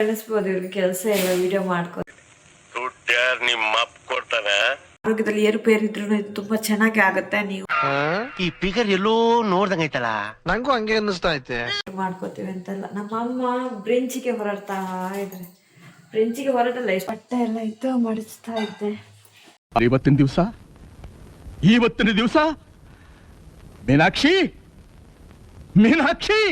ಅನಿಸ್ಬೋದು ಇವ್ರಿಗೆ ಕೆಲಸ ಎಲ್ಲ ವಿಡಿಯೋ ಮಾಡ್ಕೊ ನಿಮ್ಮ ಅಪ್ಪ ಕೊಡ್ತಾನೆ. ಆರೋಗ್ಯದಲ್ಲಿ ಏರುಪೇರು ಇದ್ರೂ ಇದು ತುಂಬಾ ಚೆನ್ನಾಗಿ ಆಗುತ್ತೆ ನೀವು ಈ ಫಿಗರ್ ಎಲ್ಲೋ ನೋಡ್ದಂಗೈತಲ್ಲ ನಂಗೂ ಹಂಗೆ ಅನ್ನಿಸ್ತಾ ಐತೆ. ಮಾಡ್ಕೋತೀವಿ ಅಂತೆಲ್ಲ. ನಮ್ಮ ಅಮ್ಮ ಬ್ರೆಂಚಿಗೆ ಹೊರಡ್ತಾ ಇದ್ರೆ. ಬ್ರೆಂಚಿಗೆ ಹೊರಟಲ್ಲ ಇಷ್ಟು ಬಟ್ಟೆ ಎಲ್ಲ ಇತ್ತು ಮಡಿಸ್ತಾ ಇದ್ದೆ. ಇವತ್ತಿನ ದಿವಸ? ಇವತ್ತಿನ ದಿವಸ? ಮೀನಾಕ್ಷಿ? ಮೀನಾಕ್ಷಿ?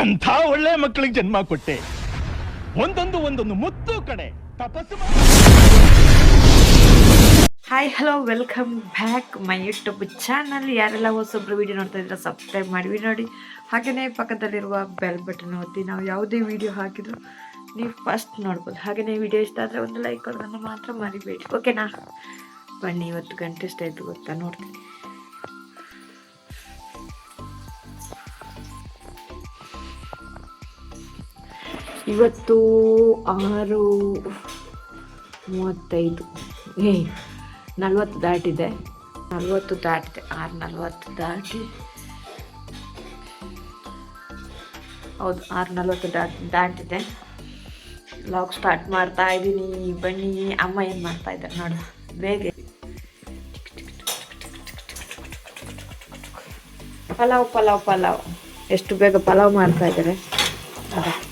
ಎಂಥ ಒಳ್ಳೆ ಮಕ್ಕಳಿಗೆ ಜನ್ಮ ಕೊಟ್ಟೆ? ಒಂದೊಂದು ಒಂದೊಂದು ಮುತ್ತು ಕಡೆ ತಪಸ್ಸು hi hello welcome back my YouTube channel ಯಾರೆಲ್ಲ ಹೊಸೊಬ್ಬರು ವಿಡಿಯೋ ನೋಡ್ತಾ ಇದ್ರೆ ಸಬ್ಸ್ಕ್ರೈಬ್ ಮಾಡಿ ನೋಡಿ. ಹಾಗೆಯೇ ಪಕ್ಕದಲ್ಲಿರುವ ಬೆಲ್ ಬಟನ್ ಒತ್ತಿ ನಾವು ಯಾವುದೇ ವಿಡಿಯೋ ಹಾಕಿದ್ರು ನೀವು ಫಸ್ಟ್ ನೋಡ್ಬೋದು. ಹಾಗೆಯೇ ವಿಡಿಯೋ ಇಷ್ಟ ಆದರೆ ಒಂದು ಲೈಕ್ ಕೊಡೋದನ್ನು ಮಾತ್ರ ಮರಿಬೇಡಿ. ಓಕೆನಾ ಬನ್ನಿ, ಇವತ್ತು ಗಂಟೆ ಎಷ್ಟಾಯ್ತು ಗೊತ್ತಾ? ನೋಡ್ತೀನಿ. ಇವತ್ತು ಆರು, ಮೂವತ್ತೈದು. ಏ ನಲ್ವತ್ತು ದಾಟಿದೆ. ನಲ್ವತ್ತು ದಾಟಿದೆ, ಆರು ನಲ್ವತ್ತು ದಾಟಿ. ಹೌದು, ಆರು ನಲ್ವತ್ತು ದಾಟ್ ದಾಟಿದೆ. ಲಾಗ್ ಸ್ಟಾರ್ಟ್ ಮಾಡ್ತಾ ಇದ್ದೀನಿ. ಬನ್ನಿ, ಅಮ್ಮ ಏನು ಮಾಡ್ತಾ ಇದ್ದಾರೆ ನೋಡು. ಬೇಗ. ಪಲಾವ್ ಪಲಾವ್ ಪಲಾವ್. ಎಷ್ಟು ಬೇಗ ಪಲಾವ್ ಮಾಡ್ತಾ ಇದ್ದಾರೆ.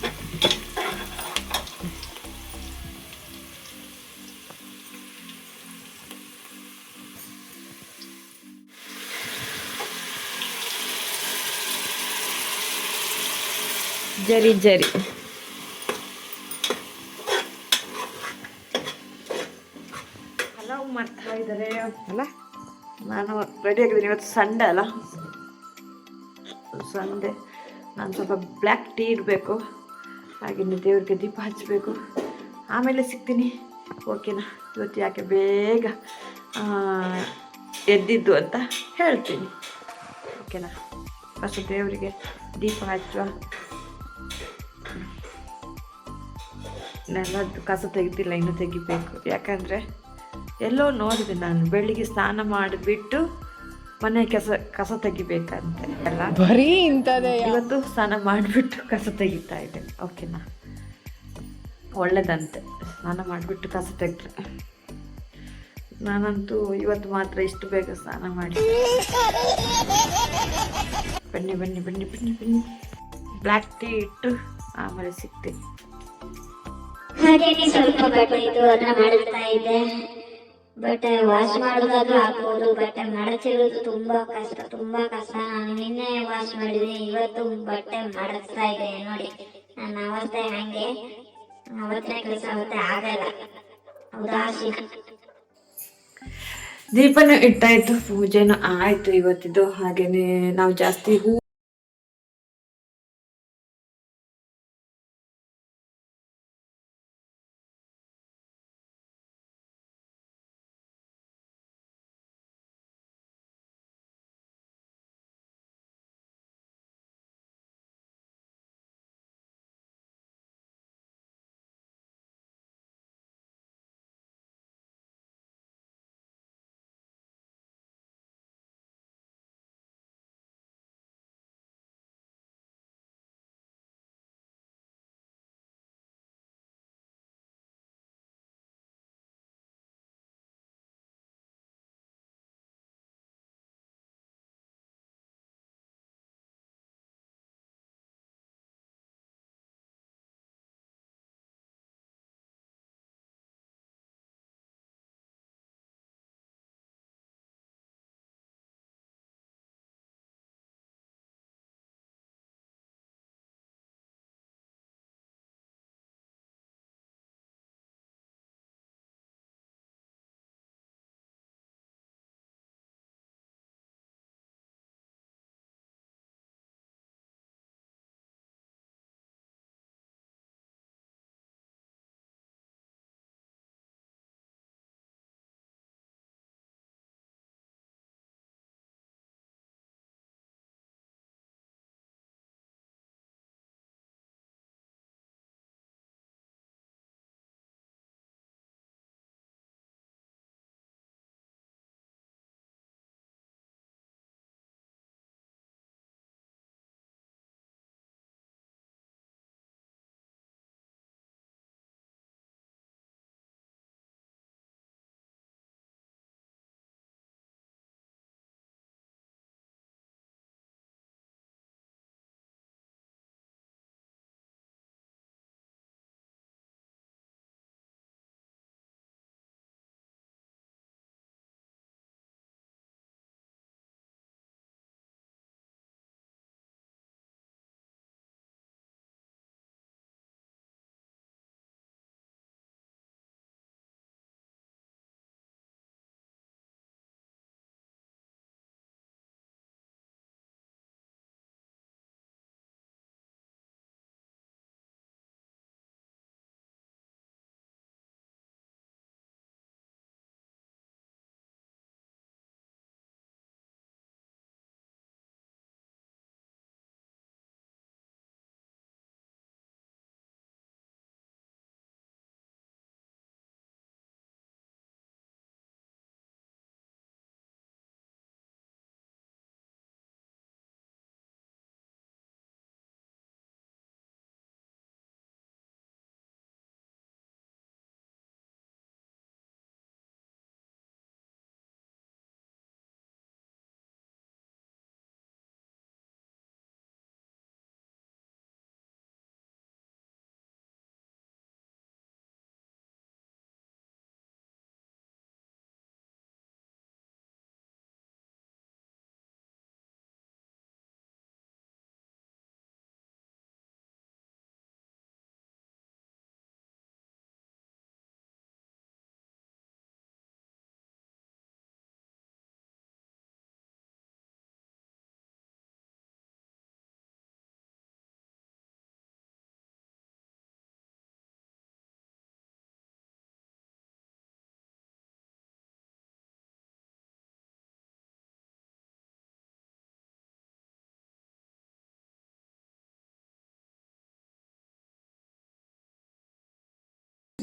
ಜರಿ ಜರಿ. ಪಲಾವ್ ಮಾಡ್ತಾ ಇದ್ದಾರೆ. ಅಲ್ಲ? ನಾನು ರೆಡಿ ಆಗಿದ್ದೀನಿ. ಇವತ್ತು ಸಂಡೆ ಅಲ್ಲ? ಸಂಡೆ ನಾನು ಸ್ವಲ್ಪ ಬ್ಲ್ಯಾಕ್ ಟೀ ಇಡಬೇಕು. ಹಾಗೆಯೇ ದೇವ್ರಿಗೆ ದೀಪ ಹಚ್ಚಬೇಕು ಆಮೇಲೆ ಸಿಗ್ತೀನಿ. ಓಕೆನಾ ಇವತ್ತು ಯಾಕೆ ಬೇಗ ಎದ್ದಿದ್ದು ಅಂತ ಹೇಳ್ತೀನಿ. ಓಕೆನಾ ಫಸ್ಟ್ ದೇವರಿಗೆ ದೀಪ ಹಚ್ಚುವ. ನೆಲದ್ದು ಕಸ ತೆಗಿತಿಲ್ಲ ಇನ್ನು ತೆಗಿಬೇಕು. ಯಾಕಂದರೆ ಎಲ್ಲೋ ನೋಡಿದೆ ನಾನು ಬೆಳಿಗ್ಗೆ ಸ್ನಾನ ಮಾಡಿಬಿಟ್ಟು ಮನೆ ಕಸ ಕಸ ತೆಗಿಬೇಕಂತೆ ಎಲ್ಲ ಬರೀ ಇಂಥದ್ದೇ ಇವತ್ತು ಸ್ನಾನ ಮಾಡಿಬಿಟ್ಟು ಕಸ ತೆಗಿತಾ ಇದೆ ಓಕೆನಾ? ಒಳ್ಳೆದಂತೆ. ಸ್ನಾನ ಮಾಡಿಬಿಟ್ಟು ಕಸ ತೆಗೆದ್ರೆ. ನಾನಂತೂ ಇವತ್ತು ಮಾತ್ರ ಇಷ್ಟು ಬೇಗ ಸ್ನಾನ ಮಾಡಿ. ಬನ್ನಿ ಬನ್ನಿ ಬನ್ನಿ ಬನ್ನಿ ಬನ್ನಿ. ಬ್ಲ್ಯಾಕ್ ಟೀ ಇಟ್ಟು ಆಮೇಲೆ ಸಿಗ್ತೀನಿ. ಹಾಗೇನೆ ಸ್ವಲ್ಪ ಬಟ್ಟೆ ಇದು ಅದನ್ನ ಮಾಡಿಸ್ತಾ ಇದ್ದೆ. ಬಟ್ಟೆ ವಾಶ್ ಮಾಡೋದಾದ್ರೂ ಹಾಕ್ಬೋದು ಬಟ್ಟೆ ಮಡಚಿರೋದು ತುಂಬಾ ಕಷ್ಟ ತುಂಬಾ ಕಷ್ಟ. ನಾನು ನಿನ್ನೆ ವಾಶ್ ಮಾಡಿದೆ, ಇವತ್ತು ಬಟ್ಟೆ ಮಡಚ್ತಾ ಇದೆ ನೋಡಿ. ನನ್ನ ಅವಸ್ಥೆ ಹಂಗೆ. ಅವತ್ತೇ ಕೆಲಸ ಅವತ್ತೆ ಆಗಲ್ಲ. ಉದಾಸೀನ ದೀಪನೂ ಇಟ್ಟಾಯ್ತು, ಪೂಜೆನೂ ಆಯ್ತು ಇವತ್ತಿದ್ದು. ಹಾಗೇನೆ ನಾವು ಜಾಸ್ತಿ ಹೂ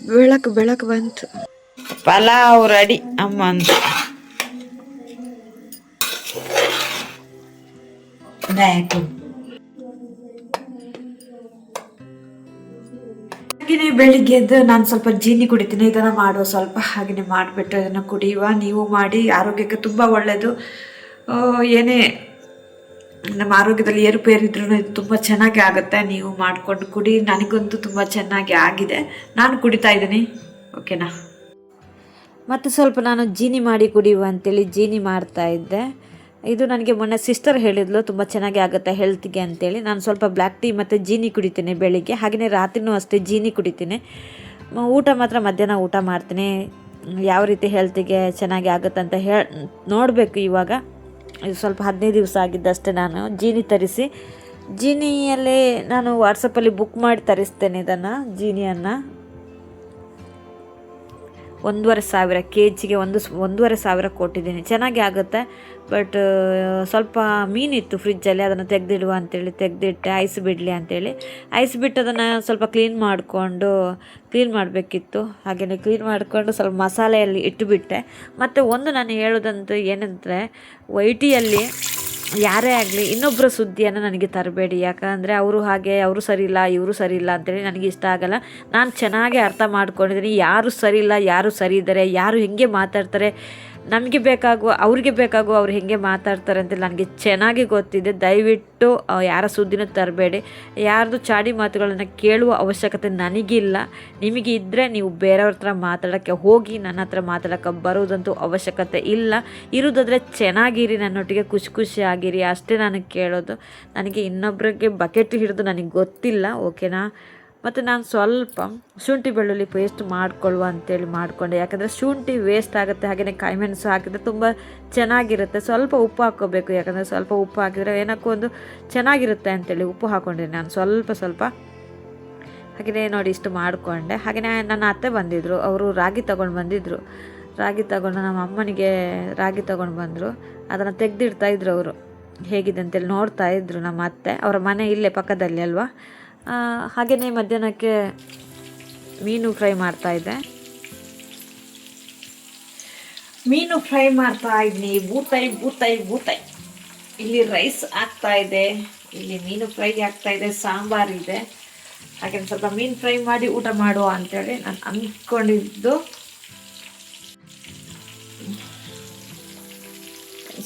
ಬೆಳಕು ಬೆಳಕು ಬಂತು. ಪಲಾವ್ ರೆಡಿ, ಅಮ್ಮ ಅಂತ ಹಾಗೆ ಬೆಳಿಗ್ಗೆ ಎದ್ದು ನಾನು ಸ್ವಲ್ಪ ಜೀನಿ ಕುಡಿತೀನಿ ಇದನ್ನ ಮಾಡುವ ಸ್ವಲ್ಪ ಹಾಗೆಯೇ ಮಾಡಿಬಿಟ್ಟು ಅದನ್ನ ಕುಡಿಯುವ. ನೀವು ಮಾಡಿ ಆರೋಗ್ಯಕ್ಕೆ ತುಂಬಾ ಒಳ್ಳೇದು. ಏನೇ ನಮ್ಮ ಆರೋಗ್ಯದಲ್ಲಿ ಏರುಪೇರಿದ್ರೂ ಇದು ತುಂಬ ಚೆನ್ನಾಗಿ ಆಗುತ್ತೆ. ನೀವು ಮಾಡಿಕೊಂಡು ಕುಡಿ. ನನಗಂತೂ ತುಂಬ ಚೆನ್ನಾಗಿ ಆಗಿದೆ. ನಾನು ಕುಡಿತಾ ಇದ್ದೀನಿ. ಓಕೆನಾ? ಮತ್ತು ಸ್ವಲ್ಪ ನಾನು ಜೀನಿ ಮಾಡಿ ಕುಡಿಯುವ ಅಂತೇಳಿ ಜೀನಿ ಮಾಡ್ತಾ ಇದ್ದೆ. ಇದು ನನಗೆ ಮೊನ್ನೆ ಸಿಸ್ಟರ್ ಹೇಳಿದ್ಲು, ತುಂಬ ಚೆನ್ನಾಗಿ ಆಗುತ್ತೆ ಹೆಲ್ತ್ಗೆ ಅಂತೇಳಿ. ನಾನು ಸ್ವಲ್ಪ ಬ್ಲ್ಯಾಕ್ ಟೀ ಮತ್ತು ಜೀನಿ ಕುಡಿತೀನಿ ಬೆಳಿಗ್ಗೆ. ಹಾಗೆಯೇ ರಾತ್ರಿನೂ ಅಷ್ಟೇ ಜೀನಿ ಕುಡಿತೀನಿ. ಊಟ ಮಾತ್ರ ಮಧ್ಯಾಹ್ನ ಊಟ ಮಾಡ್ತೀನಿ. ಯಾವ ರೀತಿ ಹೆಲ್ತಿಗೆ ಚೆನ್ನಾಗಿ ಆಗುತ್ತೆ ಅಂತ ಹೇಳಿ ನೋಡಬೇಕು ಇವಾಗ. ಇದು ಸ್ವಲ್ಪ ಹದಿನೈದು ದಿವಸ ಆಗಿದ್ದಷ್ಟೇ ನಾನು ಜೀನಿ ತರಿಸಿ. ಜೀನಿಯಲ್ಲಿ ನಾನು ವಾಟ್ಸಪ್ಪಲ್ಲಿ ಬುಕ್ ಮಾಡಿ ತರಿಸ್ತೇನೆ ಇದನ್ನು, ಜೀನಿಯನ್ನು. ಒಂದೂವರೆ ಸಾವಿರ ಕೆ ಜಿಗೆ ಒಂದು ಒಂದೂವರೆ ಸಾವಿರ ಕೊಟ್ಟಿದ್ದೀನಿ. ಚೆನ್ನಾಗಿ ಆಗುತ್ತೆ. ಬಟ್ ಸ್ವಲ್ಪ ಮೀನಿತ್ತು ಫ್ರಿಜ್ಜಲ್ಲಿ, ಅದನ್ನು ತೆಗೆದಿಡುವ ಅಂತೇಳಿ, ತೆಗೆದಿಟ್ಟೆ, ಐಸ್ ಬಿಡಲಿ ಅಂತೇಳಿ. ಐಸ್ ಬಿಟ್ಟು ಅದನ್ನು ಸ್ವಲ್ಪ ಕ್ಲೀನ್ ಮಾಡಿಕೊಂಡು ಕ್ಲೀನ್ ಮಾಡಬೇಕಿತ್ತು. ಹಾಗೆಯೇ ಕ್ಲೀನ್ ಮಾಡಿಕೊಂಡು ಸ್ವಲ್ಪ ಮಸಾಲೆಯಲ್ಲಿ ಇಟ್ಟುಬಿಟ್ಟೆ ಮತ್ತು ಒಂದು ನಾನು ಹೇಳೋದಂತೂ ಏನಂದರೆ, ವೈಟಿಯಲ್ಲಿ ಯಾರೇ ಆಗಲಿ ಇನ್ನೊಬ್ಬರ ಸುದ್ದಿಯನ್ನು ನನಗೆ ತರಬೇಡಿ. ಯಾಕಂದರೆ ಅವರು ಹಾಗೆ, ಅವರು ಸರಿ ಇಲ್ಲ ಇವರು ಸರಿ ಇಲ್ಲ ಅಂತೇಳಿ ನನಗೆ ಇಷ್ಟ ಆಗಲ್ಲ. ನಾನು ಚೆನ್ನಾಗಿ ಅರ್ಥ ಮಾಡ್ಕೊಂಡಿದ್ದೀನಿ. ಯಾರು ಸರಿ ಇಲ್ಲ ಯಾರು ಸರಿ ಇದ್ದಾರೆ ಯಾರು ಹೇಗೆ ಮಾತಾಡ್ತಾರೆ ನಮಗೆ ಬೇಕಾಗುವ, ಅವ್ರಿಗೆ ಬೇಕಾಗುವ ಅವ್ರು ಹೇಗೆ ಮಾತಾಡ್ತಾರೆ ಅಂತ ನನಗೆ ಚೆನ್ನಾಗಿ ಗೊತ್ತಿದೆ. ದಯವಿಟ್ಟು ಯಾರ ಸುದ್ದಿನೂ ತರಬೇಡಿ. ಯಾರ್ದು ಚಾಡಿ ಮಾತುಗಳನ್ನು ಕೇಳುವ ಅವಶ್ಯಕತೆ ನನಗಿಲ್ಲ. ನಿಮಗೆ ಇದ್ದರೆ ನೀವು ಬೇರೆಯವ್ರ ಹತ್ರ ಮಾತಾಡೋಕ್ಕೆ ಹೋಗಿ, ನನ್ನ ಹತ್ರ ಮಾತಾಡೋಕ್ಕೆ ಬರೋದಂತೂ ಅವಶ್ಯಕತೆ ಇಲ್ಲ. ಇರೋದಾದರೆ ಚೆನ್ನಾಗಿರಿ, ನನ್ನೊಟ್ಟಿಗೆ ಖುಷಿ ಖುಷಿಯಾಗಿರಿ ಅಷ್ಟೇ ನನಗೆ ಕೇಳೋದು. ನನಗೆ ಇನ್ನೊಬ್ಬರಿಗೆ ಬಕೆಟ್ ಹಿಡಿದು ನನಗೆ ಗೊತ್ತಿಲ್ಲ, ಓಕೆನಾ? ಮತ್ತು ನಾನು ಸ್ವಲ್ಪ ಶುಂಠಿ ಬೆಳ್ಳುಳ್ಳಿ ಪೇಸ್ಟ್ ಮಾಡ್ಕೊಳ್ಳುವ ಅಂತೇಳಿ ಮಾಡಿಕೊಂಡೆ. ಯಾಕಂದರೆ ಶುಂಠಿ ವೇಸ್ಟ್ ಆಗುತ್ತೆ ಹಾಗೆಯೇ ಕಾಯಿಮೆಣಸು ಹಾಕಿದ್ರೆ ತುಂಬ ಚೆನ್ನಾಗಿರುತ್ತೆ. ಸ್ವಲ್ಪ ಉಪ್ಪು ಹಾಕ್ಕೋಬೇಕು, ಯಾಕಂದರೆ ಸ್ವಲ್ಪ ಉಪ್ಪು ಹಾಕಿದರೆ ಏನಕ್ಕೂ ಒಂದು ಚೆನ್ನಾಗಿರುತ್ತೆ ಅಂತೇಳಿ ಉಪ್ಪು ಹಾಕ್ಕೊಂಡಿದ್ದೀನಿ ನಾನು ಸ್ವಲ್ಪ ಸ್ವಲ್ಪ. ಹಾಗೆಯೇ ನೋಡಿ ಇಷ್ಟು ಮಾಡಿಕೊಂಡೆ. ಹಾಗೆಯೇ ನನ್ನ ಅತ್ತೆ ಬಂದಿದ್ದರು ಅವರು ರಾಗಿ ತಗೊಂಡು ಬಂದಿದ್ದರು ರಾಗಿ ತಗೊಂಡು ನಮ್ಮ ಅಮ್ಮನಿಗೆ ರಾಗಿ ತಗೊಂಡು ಬಂದರು. ಅದನ್ನು ತೆಗೆದಿಡ್ತಾಯಿದ್ರು ಅವರು. ಹೇಗಿದೆ ಅಂತೇಳಿ ನೋಡ್ತಾ ಇದ್ರು ನಮ್ಮ ಅತ್ತೆ. ಅವರ ಮನೆ ಇಲ್ಲೇ ಪಕ್ಕದಲ್ಲಿ ಅಲ್ವಾ? ಹಾಗೆಯೇ ಮಧ್ಯಾಹ್ನಕ್ಕೆ ಮೀನು ಫ್ರೈ ಮಾಡ್ತಾ ಇದ್ದೆ. ಮೀನು ಫ್ರೈ ಮಾಡ್ತಾ ಇದ್ದೀನಿ. ಬೂತಾಯಿ ಬೂತಾಯಿ ಬೂತಾಯಿ. ಇಲ್ಲಿ ರೈಸ್ ಆಗ್ತಾ ಇದೆ. ಇಲ್ಲಿ ಮೀನು ಫ್ರೈ ಆಗ್ತಾ ಇದೆ. ಸಾಂಬಾರಿದೆ ಹಾಗೆ ಸ್ವಲ್ಪ ಮೀನು ಫ್ರೈ ಮಾಡಿ ಊಟ ಮಾಡುವ ಅಂತೇಳಿ ನಾನು ಅಂದ್ಕೊಂಡಿದ್ದು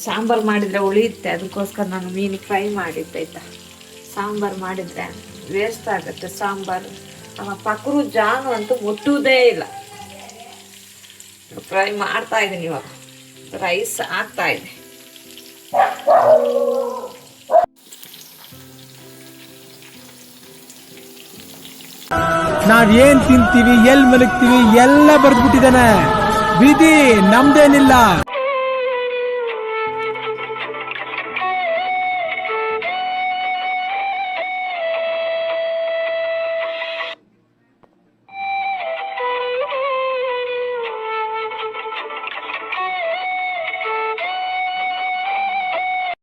ಸಾಂಬಾರು ಮಾಡಿದರೆ ಉಳಿಯುತ್ತೆ. ಅದಕ್ಕೋಸ್ಕರ ನಾನು ಮೀನು ಫ್ರೈ ಮಾಡಿದ್ದೆ ಆಯ್ತಾ. ಸಾಂಬಾರು ಮಾಡಿದರೆ ವೇಸ್ಟ್ ಆಗುತ್ತೆ, ಸಾಂಬಾರು. ನಮ್ಮ ಪಕ್ಕರು ಜಾನು ಅಂತೂ ಮುಟ್ಟುವುದೇ ಇಲ್ಲ. ಫ್ರೈ ಮಾಡ್ತಾ ಇದ್ದೀನಿ ಇವಾಗ. ರೈಸ್ ಆಗ್ತಾ ಇದೆ. ನಾವ್ ಏನ್ ತಿಂತೀವಿ, ಎಲ್ ಮಲಗ್ತೀವಿ, ಎಲ್ಲ ಬರ್ದ್ಬಿಟ್ಟಿದಾನೆ ವಿಧಿ, ನಮ್ದೇನಿಲ್ಲ.